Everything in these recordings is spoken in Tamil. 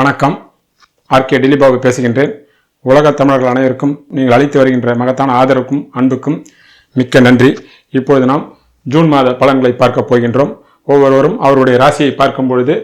வணக்கம். ஆர்கே டிலிபாபு பேசுகின்றேன். உலக தமிழர்கள் அனைவருக்கும் நீங்கள் அளித்து வருகின்ற மகத்தான ஆதரவுக்கும் அன்புக்கும் மிக்க நன்றி. இப்பொழுது நாம் ஜூன் மாத பலன்களை பார்க்க போகின்றோம். ஒவ்வொருவரும் அவருடைய ராசியை பார்க்கும் பொழுது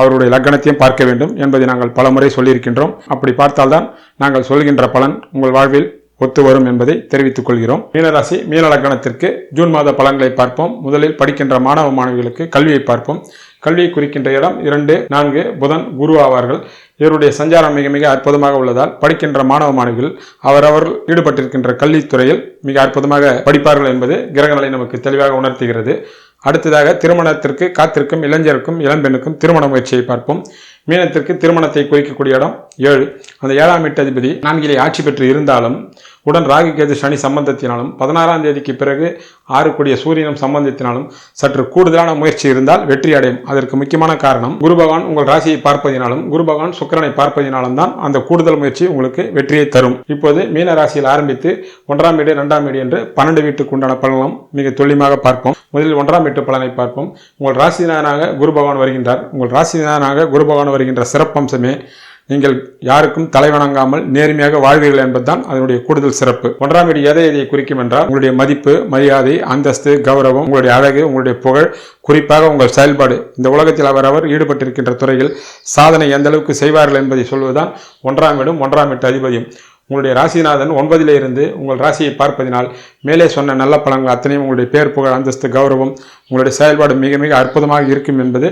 அவருடைய லக்னத்தையும் பார்க்க வேண்டும் என்பதை நாங்கள் பலமுறை சொல்லியிருக்கின்றோம். அப்படி பார்த்தால்தான் நாங்கள் சொல்கின்ற பலன் உங்கள் வாழ்வில் ஒத்து வரும் என்பதை தெரிவித்துக் கொள்கிறோம். மீனராசி மீன லக்னத்திற்கு ஜூன் மாத பலன்களை பார்ப்போம். முதலில் படிக்கின்ற மாணவ மாணவிகளுக்கு கல்வியை பார்ப்போம். கல்வியை குறிக்கின்ற இடம் இரண்டு நான்கு புதன் குரு ஆவார்கள். இவருடைய சஞ்சாரம் மிக மிக அற்புதமாக உள்ளதால் படிக்கின்ற மாணவ மாணவிகள் அவரவர் ஈடுபட்டிருக்கின்ற கல்வித்துறையில் மிக அற்புதமாக படிப்பார்கள் என்பது கிரகங்களை நமக்கு தெளிவாக உணர்த்துகிறது. அடுத்ததாக திருமணத்திற்கு காத்திருக்கும் இளைஞருக்கும் இளம்பெண்ணுக்கும் திருமண முயற்சியை பார்ப்போம். மீனத்திற்கு திருமணத்தை குறிக்கக்கூடிய இடம் ஏழு. அந்த ஏழாம் எட்டு அதிபதி நான்கிலே ஆட்சி பெற்று இருந்தாலும் உடன் ராகு கேது சனி சம்பந்தத்தினாலும் பதினாறாம் தேதிக்கு பிறகு ஆறு கூடிய சூரியனும் சம்பந்தத்தினாலும் சற்று கூடுதலான முயற்சி இருந்தால் வெற்றி அடையும். அதற்கு முக்கியமான காரணம் குரு பகவான் உங்கள் ராசியை பார்ப்பதினாலும் குரு பகவான் சுக்கிரனை பார்ப்பதினாலும் தான் அந்த கூடுதல் முயற்சி உங்களுக்கு வெற்றியை தரும். இப்போது மீன ராசியில் ஆரம்பித்து ஒன்றாம் வீடு இரண்டாம் வீடு என்று பன்னெண்டு வீட்டுக்கு உண்டான பலனும் மிக துல்லியமாக பார்ப்போம். முதலில் ஒன்றாம் வீட்டு பலனை பார்ப்போம். உங்கள் ராசிநாதனாக குரு பகவான் வருகின்றார். உங்கள் ராசிநாதனாக குரு பகவான் வருகின்ற சிறப்பம்சமே நீங்கள் யாருக்கும் தலைவணங்காமல் நேர்மையாக வாழ்வீர்கள் என்பதுதான் அதனுடைய கூடுதல் சிறப்பு. ஒன்றாம் வீடு எதை எதை குறிக்கும் என்றால் உங்களுடைய மதிப்பு மரியாதை அந்தஸ்து கௌரவம் உங்களுடைய அழகு உங்களுடைய புகழ் குறிப்பாக உங்கள் செயல்பாடு. இந்த உலகத்தில் அவரவர் ஈடுபட்டிருக்கின்ற துறையில் சாதனை எந்த அளவுக்கு செய்வார்கள் என்பதை சொல்வதுதான் ஒன்றாம் வீடும் ஒன்றாம் வீட்டு அதிபதியும். உங்களுடைய ராசிநாதன் ஒன்பதிலே இருந்து உங்கள் ராசியை பார்ப்பதினால் மேலே சொன்ன நல்ல பழங்கள் அத்தனையும் உங்களுடைய பேர் புகழ் அந்தஸ்து கௌரவம் உங்களுடைய செயல்பாடு மிக மிக அற்புதமாக இருக்கும் என்பது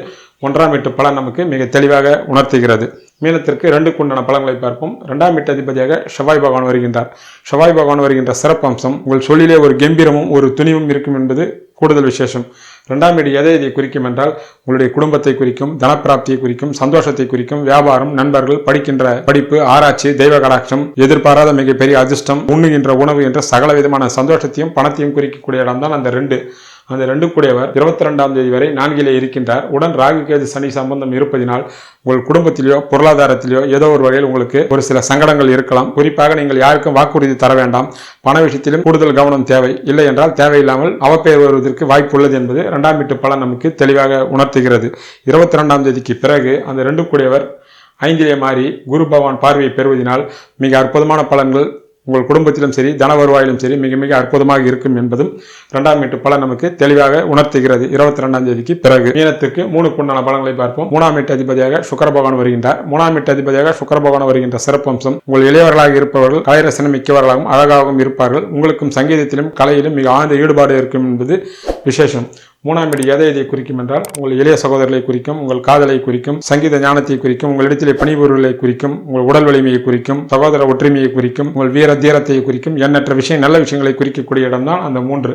ஒன்றாம் வீட்டு பலன் நமக்கு மிக தெளிவாக உணர்த்துகிறது. மீனத்திற்கு ரெண்டு குண்டான பலன்களை பார்ப்போம். இரண்டாம் வீட்டு அதிபதியாக செவ்வாய் பகவான் வருகின்றார். செவ்வாய் பகவான் வருகின்ற சிறப்பம்சம் உங்கள் சொல்லிலே ஒரு கம்பீரமும் ஒரு துணிவும் இருக்கும் என்பது கூடுதல் விசேஷம். இரண்டாம் வீடு எதை இதை குறிக்கும் என்றால் உங்களுடைய குடும்பத்தை குறிக்கும் தனப்பிராப்தியை குறிக்கும் சந்தோஷத்தை குறிக்கும் வியாபாரம் நண்பர்கள் படிக்கின்ற படிப்பு ஆராய்ச்சி தெய்வ கடாட்சம் எதிர்பாராத மிகப்பெரிய அதிர்ஷ்டம் உண்ணுகின்ற உணவு என்ற சகல விதமான சந்தோஷத்தையும் பணத்தையும் குறிக்கக்கூடிய இடம்தான் அந்த ரெண்டு. அந்த ரெண்டு கூடியவர் இருபத்தி ரெண்டாம் தேதி வரை நான்கிலே இருக்கின்றார். உடன் ராகு கேது சனி சம்பந்தம் இருப்பதினால் உங்கள் குடும்பத்திலேயோ பொருளாதாரத்திலேயோ ஏதோ ஒரு வகையில் உங்களுக்கு ஒரு சில சங்கடங்கள் இருக்கலாம். குறிப்பாக நீங்கள் யாருக்கும் வாக்குறுதி தர வேண்டாம். பண விஷயத்திலும் கூடுதல் கவனம் தேவை. இல்லை என்றால் தேவையில்லாமல் அவப்பெயர் வருவதற்கு வாய்ப்பு உள்ளது என்பது இரண்டாம் வீட்டு பலன் நமக்கு தெளிவாக உணர்த்துகிறது. இருபத்தி ரெண்டாம் தேதிக்கு பிறகு அந்த ரெண்டு கூடியவர் ஐந்திலே மாறி குரு பகவான் பார்வையை பெறுவதனால் மிக அற்புதமான பலன்கள் உங்கள் குடும்பத்திலும் சரி தன வருவாயிலும் சரி மிக மிக அற்புதமாக இருக்கும் என்பதும் இரண்டாம் வீட்டு பலன் நமக்கு தெளிவாக உணர்த்துகிறது. இருபத்தி ரெண்டாம் தேதிக்கு பிறகு மீனத்திற்கு மூணு குண்டான பலன்களை பார்ப்போம். மூணாம் வீட்டு அதிபதியாக சுக்கர பகவான் வருகின்றார். மூணாம் வீட்டு அதிபதியாக சுக்கர பகவான் வருகின்ற சிறப்பம்சம் உங்கள் இளையவர்களாக இருப்பவர்கள் கலைரசனம் மிக்கவர்களாகவும் அழகாகவும் இருப்பார்கள். உங்களுக்கும் சங்கீதத்திலும் கலையிலும் மிக ஆழ்ந்த ஈடுபாடு இருக்கும் என்பது விசேஷம். மூணாம் வீடு எதை எதை குறிக்கும் என்றால் உங்கள் இளைய சகோதரர்களை குறிக்கும் உங்கள் காதலை குறிக்கும் சங்கீத ஞானத்தை குறிக்கும் உங்கள் இடத்திலே பணிபுரிகளை குறிக்கும் உங்கள் உடல் வலிமையை குறிக்கும் சகோதர ஒற்றுமையை குறிக்கும் உங்கள் வீர தீரத்தை குறிக்கும் எண்ணற்ற விஷயம் நல்ல விஷயங்களை குறிக்கக்கூடிய இடம்தான் அந்த மூன்று.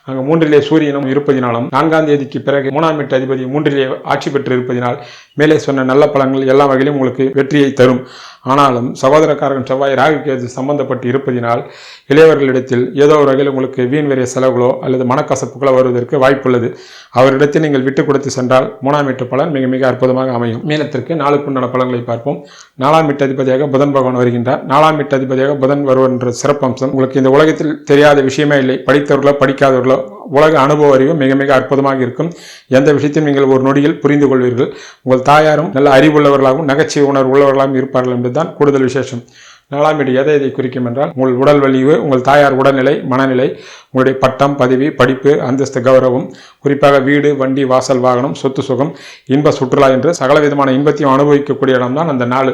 அங்கே மூன்றிலே சூரியனும் இருப்பதினாலும் நான்காம் தேதிக்கு பிறகு மூணாம் வீட்டு அதிபதி மூன்றிலே ஆட்சி பெற்று இருப்பதினால் மேலே சொன்ன நல்ல பழங்கள் எல்லா வகையிலும் உங்களுக்கு வெற்றியை தரும். ஆனாலும் சகோதரக்காரன் செவ்வாய் ராகு கேது சம்பந்தப்பட்டு இருப்பதினால் இளையவர்களிடத்தில் ஏதோ ஒரு வகையில் உங்களுக்கு வீண் வெறிய செலவுகளோ அல்லது மனக்கசப்புகளோ வருவதற்கு வாய்ப்புள்ளது. அவரிடத்தில் நீங்கள் விட்டு கொடுத்து சென்றால் மூணாம் வீட்டு பலன் மிக மிக அற்புதமாக அமையும். மீனத்திற்கு நாளுக்குண்டான பலன்களை பார்ப்போம். நாலாம் வீட்டு அதிபதியாக புதன் பகவான் வருகின்றார். நாலாம் வீட்டு அதிபதியாக புதன் வருவர் என்ற சிறப்பம்சம் உங்களுக்கு இந்த உலகத்தில் தெரியாத விஷயமே இல்லை. படித்தவர்களோ படிக்காதவர்களோ உலக அனுபவ அறிவு மிக மிக அற்புதமாக இருக்கும். எந்த விஷயத்தையும் நீங்கள் ஒரு நொடியில் புரிந்து கொள்வீர்கள். உங்கள் தாயாரும் நல்ல அறிவுள்ளவர்களாகவும் நகைச்சுவை உணர்வு உள்ளவர்களாகவும் இருப்பார்கள் என்பதுதான் கூடுதல் விசேஷம். நாலாம் வீடு எதை எதை குறிக்கும் என்றால் உங்கள் உடல் வலிவு உங்கள் தாயார் உடல்நிலை மனநிலை உங்களுடைய பட்டம் பதவி படிப்பு அந்தஸ்து கௌரவம் குறிப்பாக வீடு வண்டி வாசல் வாகனம் சொத்து சுகம் இன்ப சுற்றுலா என்று சகல விதமான இன்பத்தையும் அனுபவிக்கக்கூடிய இடம்தான் அந்த நாள்.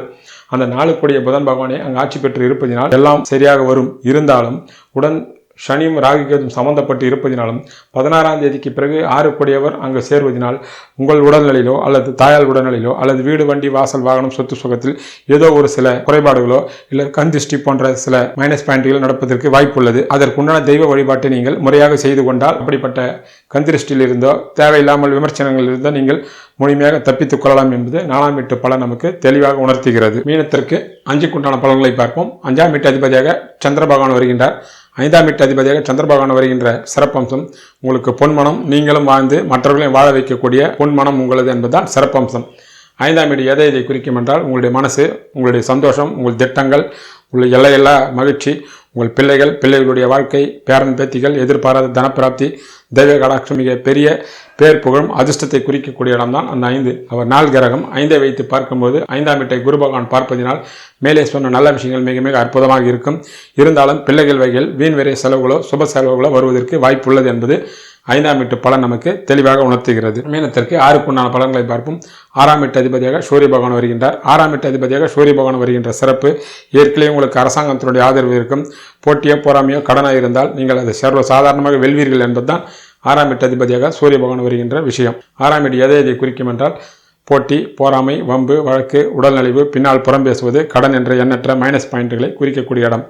அந்த நாளுக்குடைய புதன் பகவானே அங்கு ஆட்சி பெற்று இருப்பதினால் எல்லாம் சரியாக வரும். இருந்தாலும் உடன் சனியும் ராகுகேதும் சம்பந்தப்பட்டு இருப்பதினாலும் பதினாறாம் தேதிக்கு பிறகு ஆறு கூடியவர் அங்கு சேர்வதனால் உங்கள் உடல்நிலையிலோ அல்லது தாயால் உடல்நிலையிலோ அல்லது வீடு வண்டி வாசல் வாகனம் சொத்து சுகத்தில் ஏதோ ஒரு சில குறைபாடுகளோ இல்லை கந்திஷ்டி போன்ற சில மைனஸ் பாயிண்ட்கள் நடப்பதற்கு வாய்ப்புள்ளது. அதற்குண்டான தெய்வ வழிபாட்டை நீங்கள் முறையாக செய்து கொண்டால் அப்படிப்பட்ட கந்திருஷ்டியில் இருந்தோ தேவையில்லாமல் விமர்சனங்களில் இருந்தோ நீங்கள் முழுமையாக தப்பித்துக் கொள்ளலாம் என்பது நாலாம் வீட்டு பலன் நமக்கு தெளிவாக உணர்த்துகிறது. மீனத்திற்கு அஞ்சு குண்டான பலன்களை பார்ப்போம். அஞ்சாம் வீட்டு அதிபதியாக சந்திர பகவான் வருகின்றார். ஐந்தாம் வீட்டு அதிபதியாக சந்திரபகவான் வருகின்ற சிறப்பம்சம் உங்களுக்கு பொன்மனம் நீங்களும் வாழ்ந்து மற்றவர்களையும் வாழ வைக்கக்கூடிய பொன்மனம் உங்களது என்பதுதான் சிறப்பம்சம். ஐந்தாம் வீடு எதை இதை குறிக்கும் என்றால் உங்களுடைய மனசு உங்களுடைய சந்தோஷம் உங்கள் திட்டங்கள் உங்களுடைய எல்லையெல்லா மகிழ்ச்சி உங்கள் பிள்ளைகள் பிள்ளைகளுடைய வாழ்க்கை பேரன் பேத்திகள் எதிர்பாராத தனப்பிராப்தி தெய்வ கடாட்சம் மிக பெரிய பேர் புகழும் அதிர்ஷ்டத்தை குறிக்கக்கூடிய இடம்தான் அந்த ஐந்து. அவர் நாள் கிரகம் ஐந்தை வைத்து பார்க்கும்போது ஐந்தாம் வீட்டை குரு பகவான் பார்ப்பதினால் மேலே சொன்ன நல்ல விஷயங்கள் மிக மிக அற்புதமாக இருக்கும். இருந்தாலும் பிள்ளைகள் வகையில் வீண் விரை செலவுகளோ சுப செலவுகளோ வருவதற்கு வாய்ப்பு உள்ளது என்பது ஐந்தாம் வீட்டு பலன் நமக்கு தெளிவாக உணர்த்துகிறது. மீனத்திற்கு ஆறுக்குண்டான பலன்களை பார்ப்போம். ஆறாம் வீட்டு அதிபதியாக சூரிய பகவான் வருகின்றார். ஆறாம் வீட்டு அதிபதியாக சூரிய பகவான் வருகின்ற சிறப்பு. ஏற்கனவே உங்களுக்கு அரசாங்கத்தினுடைய ஆதரவு இருக்கும். போட்டியோ பொறாமையோ கடனாக இருந்தால் நீங்கள் அதை சர்வ சாதாரணமாக வெல்வீர்கள் என்பதுதான் ஆறாம் வீட்டு அதிபதியாக சூரிய பகவான் வருகின்ற விஷயம். ஆறாம் வீடு எதை எதை குறிக்கும் என்றால் போட்டி போராமை வம்பு வழக்கு உடல்நலிவு பின்னால் புறம் பேசுவது கடன் என்ற எண்ணற்ற மைனஸ் பாயிண்ட்களை குறிக்கக்கூடிய இடம்.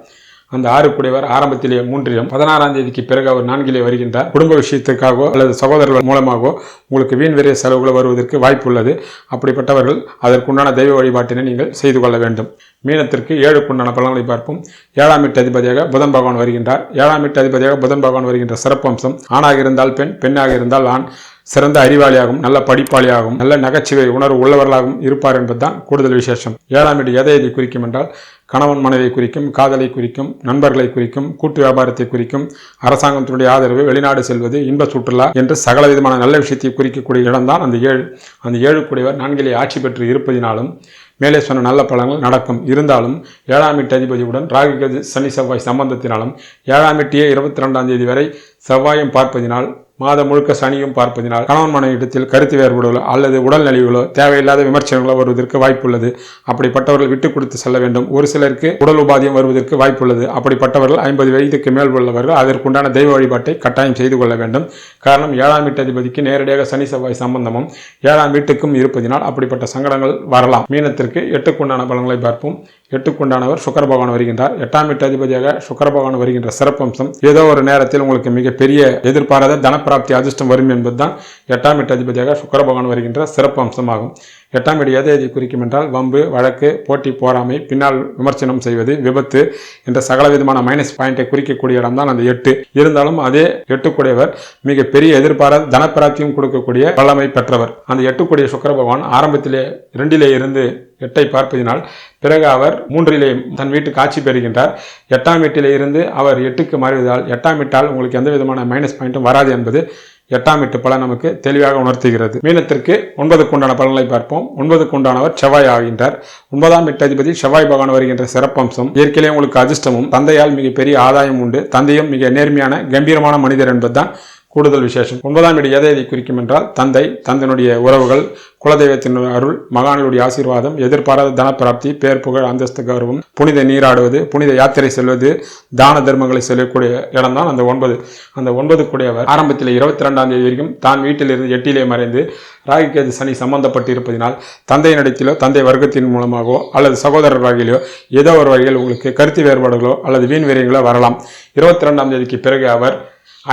அந்த ஆறுக்குடையவர் ஆரம்பத்திலே மூன்றிலும் பதினாறாம் தேதிக்கு பிறகு அவர் நான்கிலே வருகின்றார். குடும்ப விஷயத்துக்காகவோ அல்லது சகோதரர்கள் மூலமாகவோ உங்களுக்கு வீண் விரைய செலவுகள் வருவதற்கு வாய்ப்பு உள்ளது அப்படிப்பட்டவர்கள் அதற்குண்டான தெய்வ வழிபாட்டினை நீங்கள் செய்து கொள்ள வேண்டும். மீனத்திற்கு ஏழுக்குண்டான பலன்களை பார்ப்போம். ஏழாம் எட்டு அதிபதியாக புதன் பகவான் வருகின்றார். ஏழாம் வீட்டு அதிபதியாக புதன் பகவான் வருகின்ற சிறப்பம்சம் ஆணாக இருந்தால் பெண் பெண்ணாக இருந்தால் ஆண் சிறந்த அறிவாளியாகவும் நல்ல படிப்பாளியாகவும் நல்ல நகைச்சுவை உணர்வு உள்ளவர்களாகவும் இருப்பார் என்பதுதான் கூடுதல் விசேஷம். ஏழாம் எட்டு எதை எதை குறிக்கும் என்றால் கணவன் மனைவியை குறிக்கும் காதலை குறிக்கும் நண்பர்களை குறிக்கும் கூட்டு வியாபாரத்தை குறிக்கும் அரசாங்கத்தினுடைய ஆதரவு வெளிநாடு செல்வது இன்ப சுற்றுலா என்று சகல விதமான நல்ல விஷயத்தை குறிக்கக்கூடிய இடம்தான் அந்த ஏழு. அந்த ஏழு கூடியவர் நான்கிலே ஆட்சி பெற்று இருப்பதினாலும் மேலே சொன்ன நல்ல பலன்கள் நடக்கும். இருந்தாலும் ஏழாம் எட்டு அதிபதியுடன் ராகு சனி செவ்வாய் சம்பந்தத்தினாலும் ஏழாம் எட்டியே இருபத்தி ரெண்டாம் தேதி வரை செவ்வாயும் பார்ப்பதினால் மாதம் முழுக்க சனியும் பார்ப்பதினால் கணவன் மனைவி இடத்தில் கருத்து வேறுபாடுகளோ அல்லது உடல் நலிவுகளோ தேவையில்லாத விமர்சனங்களோ வருவதற்கு வாய்ப்புள்ளது. அப்படிப்பட்டவர்கள் விட்டு கொடுத்து செல்ல வேண்டும். ஒரு சிலருக்கு உடல் உபாதியம் வருவதற்கு வாய்ப்புள்ளது. அப்படிப்பட்டவர்கள் ஐம்பது வயதுக்கு மேல் உள்ளவர்கள் அதற்குண்டான தெய்வ வழிபாட்டை கட்டாயம் செய்து கொள்ள வேண்டும். காரணம் ஏழாம் வீட்டு அதிபதிக்கு நேரடியாக சனி செவ்வாய் சம்பந்தமும் ஏழாம் வீட்டுக்கும் இருப்பதினால் அப்படிப்பட்ட சங்கடங்கள் வரலாம். மீனத்திற்கு எட்டுக்குண்டான பலன்களை பார்ப்போம். எட்டுக்குண்டானவர் சுக்கர பகவான் வருகின்றார். எட்டாம் எட்டு அதிபதியாக சுக்கர பகவான் வருகின்ற சிறப்பம்சம் ஏதோ ஒரு நேரத்தில் உங்களுக்கு மிகப்பெரிய எதிர்பாராத தனப்பிராப்தி அதிர்ஷ்டம் வரும் என்பதுதான் எட்டாம் எட்டு அதிபதியாக சுக்கர பகவான் வருகின்ற சிறப்பம்சமாகும். எட்டாம் இடி எதை எதை குறிக்கும் என்றால் வம்பு வழக்கு போட்டி போராமை பின்னால் விமர்சனம் செய்வது விபத்து என்ற சகல விதமான மைனஸ் பாயிண்டை குறிக்கக்கூடிய இடம்தான் அந்த எட்டு. இருந்தாலும் அதே எட்டுக்குடையவர் மிக பெரிய எதிர்பாராத தனப்பிராப்தியும் கொடுக்கக்கூடிய வல்லமை பெற்றவர். அந்த எட்டுக்குடைய சுக்கர பகவான் ஆரம்பத்திலே இரண்டிலே இருந்து எட்டை பார்ப்பதினால் பிறகு அவர் மூன்றிலே தன் வீட்டுக்கு ஆட்சி பெறுகின்றார். எட்டாம் வீட்டிலே இருந்து அவர் எட்டுக்கு மாறுவதால் எட்டாம் வீட்டால் உங்களுக்கு எந்த விதமான மைனஸ் பாயிண்ட்டும் வராது என்பது எட்டாம் எட்டு பலன் நமக்கு தெளிவாக உணர்த்துகிறது. மீனத்திற்கு ஒன்பதுக்கு உண்டான பலன்களை பார்ப்போம். ஒன்பதுக்கு உண்டானவர் செவ்வாய் ஆகின்றார். ஒன்பதாம் எட்டு அதிபதி செவ்வாய் பகவான் வருகின்ற சிறப்பம்சம் இயற்கையிலே உங்களுக்கு அதிர்ஷ்டமும் தந்தையால் மிக பெரிய ஆதாயம் உண்டு. தந்தையும் மிக நேர்மையான கம்பீரமான மனிதர் என்பதுதான் கூடுதல் விசேஷம். ஒன்பதாம் வீடு எதை எதை குறிக்கும் என்றால் தந்தை தந்தனுடைய உறவுகள் குலதெய்வத்தின் அருள் மகான்களுடைய ஆசீர்வாதம் எதிர்பாராத தனப்பிராப்தி பேர் புகழ் அந்தஸ்து கௌரவம் புனித நீராடுவது புனித யாத்திரை செல்வது தான தர்மங்களை செல்லக்கூடிய இடம்தான் அந்த ஒன்பது. அந்த ஒன்பது கூடியவர் ஆரம்பத்தில் இருபத்தி ரெண்டாம் தேதி வரைக்கும் தான் வீட்டிலிருந்து எட்டிலே மறைந்து ராகிகேது சனி சம்பந்தப்பட்டு இருப்பதினால் தந்தையினிடத்திலோ தந்தை வர்க்கத்தின் மூலமாகவோ அல்லது சகோதரர் வகையிலோ ஏதோ ஒரு வகையில் உங்களுக்கு கருத்து வேறுபாடுகளோ அல்லது வீண் வீரியங்களோ வரலாம். இருபத்தி ரெண்டாம் தேதிக்கு பிறகு அவர்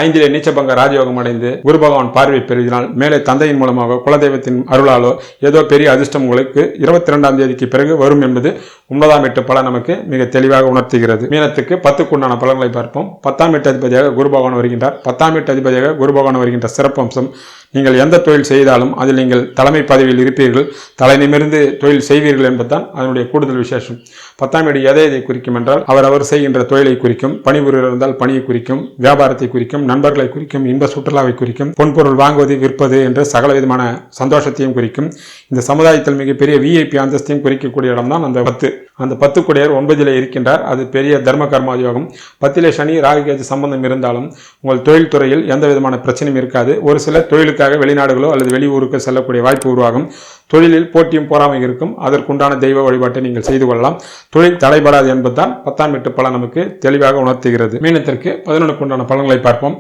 ஐந்திலே நீச்சபங்க ராஜயோகம் அடைந்து குரு பகவான் பார்வை பெறுதினால் மேலே தந்தையின் மூலமாக குலதெய்வத்தின் அருளாலோ ஏதோ பெரிய அதிர்ஷ்டம் உங்களுக்கு இருபத்தி ரெண்டாம் தேதிக்கு பிறகு வரும் என்பது ஒன்பதாம் எட்டு பலன் நமக்கு மிக தெளிவாக உணர்த்துகிறது. மீனத்துக்கு பத்துக்குண்டான பலன்களை பார்ப்போம். பத்தாம் எட்டு அதிபதியாக குரு பகவான் வருகின்றார். பத்தாம் எட்டு அதிபதியாக குரு பகவான் வருகின்ற சிறப்பம்சம் நீங்கள் எந்த தொழில் செய்தாலும் அதில் நீங்கள் தலைமை பதவியில் இருப்பீர்கள். தலை நிமிர்ந்து தொழில் செய்வீர்கள் என்பதுதான் அதனுடைய கூடுதல் விசேஷம். பத்தாம் வீடு எதை எதை குறிக்கும் என்றால் அவர் அவர் செய்கின்ற தொழிலை குறிக்கும். பணிபுரிவர் இருந்தால் பணியை குறிக்கும். வியாபாரத்தை குறிக்கும். நண்பர்களை குறிக்கும் இன்ப சுற்றுலாவை குறிக்கும் பொன்பொருள் வாங்குவது விற்பது என்று சகல விதமான சந்தோஷத்தையும் குறிக்கும். இந்த சமுதாயத்தில் மிகப்பெரிய விஐபி அந்தஸ்தையும் குறிக்கக்கூடிய இடம்தான் அந்த பத்து. அந்த பத்து குடையர் ஒன்பதிலே இருக்கின்றார். அது பெரிய தர்ம கர்மாதியோகம். பத்திலே சனி ராகுகேஜ் சம்பந்தம் இருந்தாலும் உங்கள் தொழில் துறையில் எந்த விதமான பிரச்சனையும் இருக்காது. ஒரு சில தொழிலுக்காக வெளிநாடுகளோ அல்லது வெளியூருக்கு செல்லக்கூடிய வாய்ப்பு உருவாகும். தொழிலில் போட்டியும் போராமை இருக்கும். அதற்குண்டான தெய்வ வழிபாட்டை நீங்கள் செய்து கொள்ளலாம். தொழில் தடைபடாது என்பதுதான் பத்தாம் எட்டு பலன் நமக்கு தெளிவாக உணர்த்துகிறது. மீனத்திற்கு பதினொன்றுக்குண்டான பலன்களை பார்ப்போம்.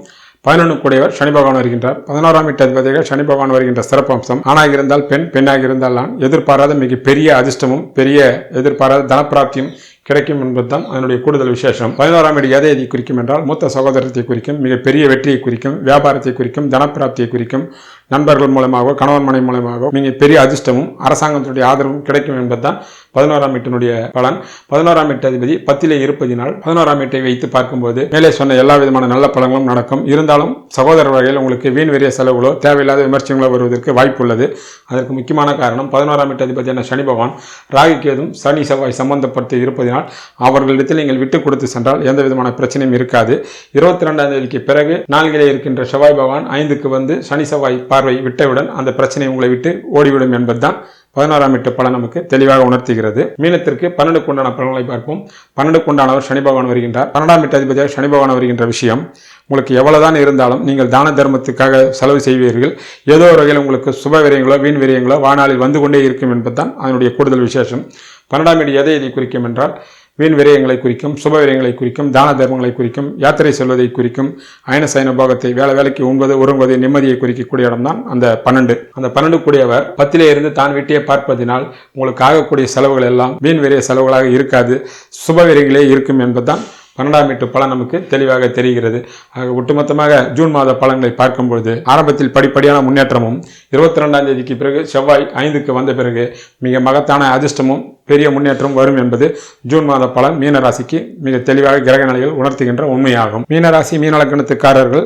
பதினொன்று சனி பகவான் வருகின்றார். பதினோராம் வீட்டு அதிபதியாக சனி பகவான் வருகின்ற சிறப்பம்சம். ஆணாக இருந்தால் பெண் பெண்ணாக இருந்தால் நான் எதிர்பாராத மிக பெரிய அதிர்ஷ்டமும் பெரிய எதிர்பாராத தனப்பிராப்தியும் கிடைக்கும் என்பதுதான் அதனுடைய கூடுதல் விசேஷம். பதினோராம் வீடு எதை எதை குறிக்கும் என்றால் மூத்த சகோதரத்தை குறிக்கும் மிகப்பெரிய வெற்றியை குறிக்கும் வியாபாரத்தை குறிக்கும் தனப்பிராப்தியை குறிக்கும் நண்பர்கள் மூலமாகவோ கணவன் மனை மூலமாகவோ நீங்கள் பெரிய அதிர்ஷ்டமும் அரசாங்கத்தினுடைய ஆதரவும் கிடைக்கும் என்பதுதான் பதினோராம் வீட்டினுடைய பலன். பதினோராம் வீட்டு அதிபதி பத்திலே இருப்பதினால் பதினோராம் வீட்டை வைத்து பார்க்கும்போது மேலே சொன்ன எல்லா விதமான நல்ல பலன்களும் நடக்கும். இருந்தாலும் சகோதர வகையில் உங்களுக்கு வீண் வெறிய செலவுகளோ தேவையில்லாத விமர்சனங்களோ வருவதற்கு வாய்ப்பு உள்ளது அதற்கு முக்கியமான காரணம் பதினோராம் வீட்டு அதிபதியான சனி பகவான் ராகுக்கேதும் சனி செவ்வாய் சம்பந்தப்படுத்தி இருப்பதினால் அவர்களிடத்தில் நீங்கள் விட்டு கொடுத்து சென்றால் எந்த விதமான பிரச்சனையும் இருக்காது. இருபத்தி ரெண்டாம் தேதிக்கு பிறகு நான்கிலே இருக்கின்ற செவ்வாய் பகவான் ஐந்துக்கு வந்து சனி செவ்வாய் பார்வை விட்டவுடன் அந்த பிரச்சனை உங்களை விட்டு ஓடிவிடும் என்பதுதான் பதினாறாம் வீட்டு பலன் நமக்கு தெளிவாக உணர்த்துகிறது. மீனத்திற்கு பன்னெண்டுக்கு உண்டான பலன்களை பார்ப்போம். பன்னெண்டுக்கு உண்டானவர் சனி பகவான் வருகின்றார். பன்னெண்டாம் வீட்டு அதிபதியாக சனி பகவான் வருகின்ற விஷயம் உங்களுக்கு எவ்வளவுதான் இருந்தாலும் நீங்கள் தான தர்மத்துக்காக செலவு செய்வீர்கள். ஏதோ ஒரு வகையில் உங்களுக்கு சுப விரயங்களோ வீண் விரயங்களோ வானாளில் வந்து கொண்டே இருக்கும் என்பதுதான் அதனுடைய கூடுதல் விசேஷம். பன்னெண்டாம் வீடு எதை எதை குறிக்கும் என்றால் வீண் விரயங்களை குறிக்கும் சுப விரயங்களை குறிக்கும் தான தர்மங்களை குறிக்கும் யாத்திரை செல்வதை குறிக்கும் அயன சயன போகத்தை வேலை வேலைக்கு உண்பது உறங்குவது நிம்மதியை குறிக்கக்கூடிய இடம்தான் அந்த பன்னெண்டு. அந்த பன்னெண்டு கூடியவர் பத்திலே இருந்து தான் வீட்டையே பார்ப்பதினால் உங்களுக்கு ஆகக்கூடிய செலவுகள் எல்லாம் வீண் விரய செலவுகளாக இருக்காது. சுப விரயங்களே இருக்கும் என்பதுதான் பன்னெண்டாம் வீட்டு பலன் நமக்கு தெளிவாக தெரிகிறது. ஆக ஒட்டுமொத்தமாக ஜூன் மாத பலன்களை பார்க்கும்பொழுது ஆரம்பத்தில் படிப்படியான முன்னேற்றமும் இருபத்தி ரெண்டாம் தேதிக்கு பிறகு செவ்வாய் ஐந்துக்கு வந்த பிறகு மிக மகத்தான அதிர்ஷ்டமும் பெரிய முன்னேற்றம் வரும் என்பது ஜூன் மாத பலன். மீனராசிக்கு மிக தெளிவாக கிரக நிலைகள் உணர்த்துகின்ற உண்மையாகும். மீனராசி மீனலக்கணத்துக்காரர்கள்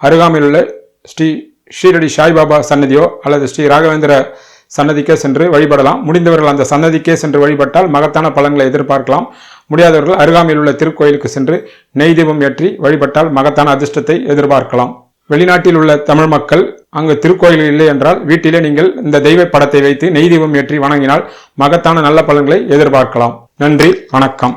அருகாமையில் உள்ள ஸ்ரீ ஷீரடி சாய்பாபா சன்னதியோ அல்லது ஸ்ரீ ராகவேந்திர சன்னதிக்கே சென்று வழிபடலாம். முடிந்தவர்கள் அந்த சன்னதிக்கே சென்று வழிபட்டால் மகத்தான பலன்களை எதிர்பார்க்கலாம். முடியாதவர்கள் அருகாமையில் உள்ள திருக்கோயிலுக்கு சென்று நெய் தீபம் ஏற்றி வழிபட்டால் மகத்தான அதிர்ஷ்டத்தை எதிர்பார்க்கலாம். வெளிநாட்டில் உள்ள தமிழ் மக்கள் அங்கு திருக்கோயில் இல்லை என்றால் வீட்டிலே நீங்கள் இந்த தெய்வ படத்தை வைத்து நெய் தீபம் ஏற்றி வணங்கினால் மகத்தான நல்ல பலன்களை எதிர்பார்க்கலாம். நன்றி வணக்கம்.